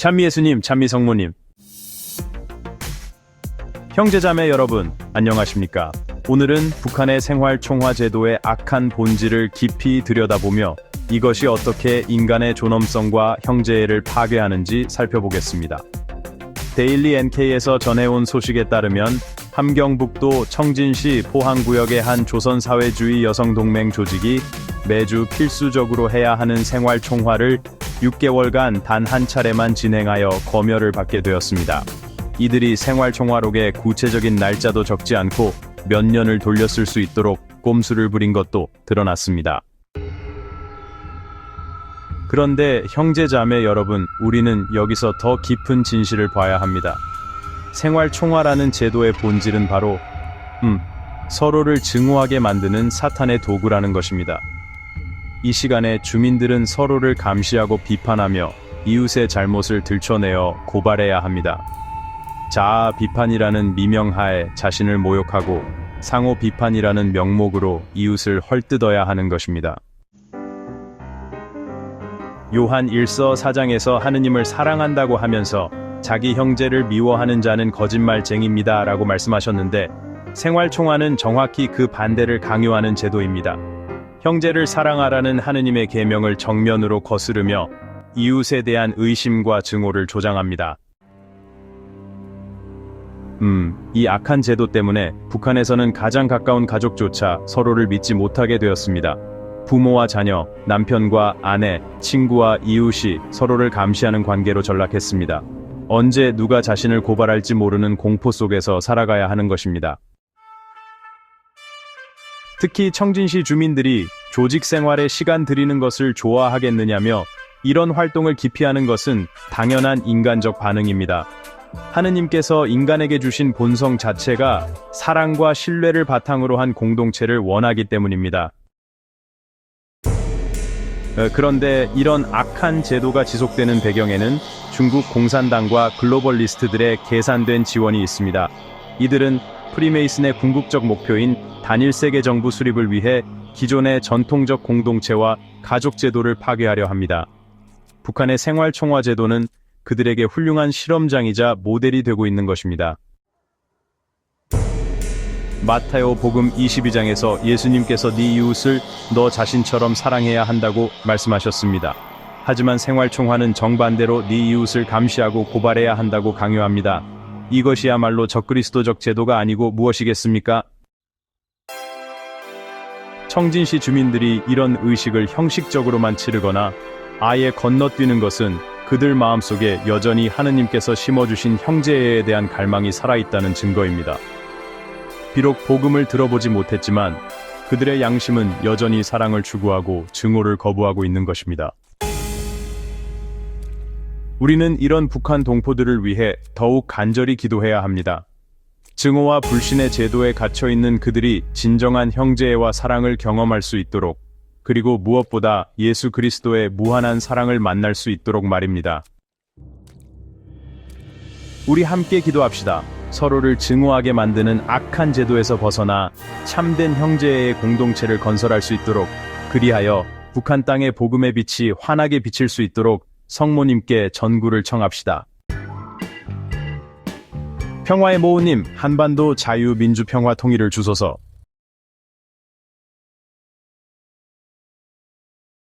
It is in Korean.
찬미 예수님, 찬미 성모님. 형제자매 여러분, 안녕하십니까? 오늘은 북한의 생활 총화 제도의 악한 본질을 깊이 들여다보며 이것이 어떻게 인간의 존엄성과 형제애를 파괴하는지 살펴보겠습니다. 데일리 NK에서 전해온 소식에 따르면 함경북도 청진시 포항구역의 한 조선사회주의 여성동맹 조직이 매주 필수적으로 해야 하는 생활 총화를 6개월간 단 한 차례만 진행하여 검열을 받게 되었습니다. 이들이 생활 총화록에 구체적인 날짜도 적지 않고 몇 년을 돌렸을 수 있도록 꼼수를 부린 것도 드러났습니다. 그런데 형제 자매 여러분, 우리는 여기서 더 깊은 진실을 봐야 합니다. 생활 총화라는 제도의 본질은 바로, 음, 서로를 증오하게 만드는 사탄의 도구라는 것입니다. 이 시간에 주민들은 서로를 감시하고 비판하며 이웃의 잘못을 들춰내어 고발해야 합니다. 자아 비판이라는 미명하에 자신을 모욕하고 상호 비판이라는 명목으로 이웃을 헐뜯어야 하는 것입니다. 요한 1서 4장에서 하느님을 사랑한다고 하면서 자기 형제를 미워하는 자는 거짓말쟁입니다 라고 말씀하셨는데 생활총화는 정확히 그 반대를 강요하는 제도입니다. 형제를 사랑하라는 하느님의 계명을 정면으로 거스르며 이웃에 대한 의심과 증오를 조장합니다. 음, 이 악한 제도 때문에 북한에서는 가장 가까운 가족조차 서로를 믿지 못하게 되었습니다. 부모와 자녀, 남편과 아내, 친구와 이웃이 서로를 감시하는 관계로 전락했습니다. 언제 누가 자신을 고발할지 모르는 공포 속에서 살아가야 하는 것입니다. 특히 청진시 주민들이 조직 생활에 시간 들이는 것을 좋아하겠느냐며 이런 활동을 기피하는 것은 당연한 인간적 반응입니다. 하느님께서 인간에게 주신 본성 자체가 사랑과 신뢰를 바탕으로 한 공동체를 원하기 때문입니다. 어, 그런데 이런 악한 제도가 지속되는 배경에는 중국 공산당과 글로벌리스트들의 계산된 지원이 있습니다. 이들은 프리메이슨의 궁극적 목표인 단일 세계 정부 수립을 위해 기존의 전통적 공동체와 가족 제도를 파괴하려 합니다. 북한의 생활 총화 제도는 그들에게 훌륭한 실험장이자 모델이 되고 있는 것입니다. 마타요 복음 22장에서 예수님께서 네 이웃을 너 자신처럼 사랑해야 한다고 말씀하셨습니다. 하지만 생활 총화는 정반대로 네 이웃을 감시하고 고발해야 한다고 강요합니다. 이것이야말로 적그리스도적 제도가 아니고 무엇이겠습니까? 청진시 주민들이 이런 의식을 형식적으로만 치르거나 아예 건너뛰는 것은 그들 마음속에 여전히 하느님께서 심어주신 형제에 대한 갈망이 살아있다는 증거입니다. 비록 복음을 들어보지 못했지만 그들의 양심은 여전히 사랑을 추구하고 증오를 거부하고 있는 것입니다. 우리는 이런 북한 동포들을 위해 더욱 간절히 기도해야 합니다. 증오와 불신의 제도에 갇혀 있는 그들이 진정한 형제와 사랑을 경험할 수 있도록 그리고 무엇보다 예수 그리스도의 무한한 사랑을 만날 수 있도록 말입니다. 우리 함께 기도합시다. 서로를 증오하게 만드는 악한 제도에서 벗어나 참된 형제의 공동체를 건설할 수 있도록 그리하여 북한 땅의 복음의 빛이 환하게 비칠 수 있도록 성모님께 전구를 청합시다. 평화의 모우님, 한반도 자유민주평화 통일을 주소서.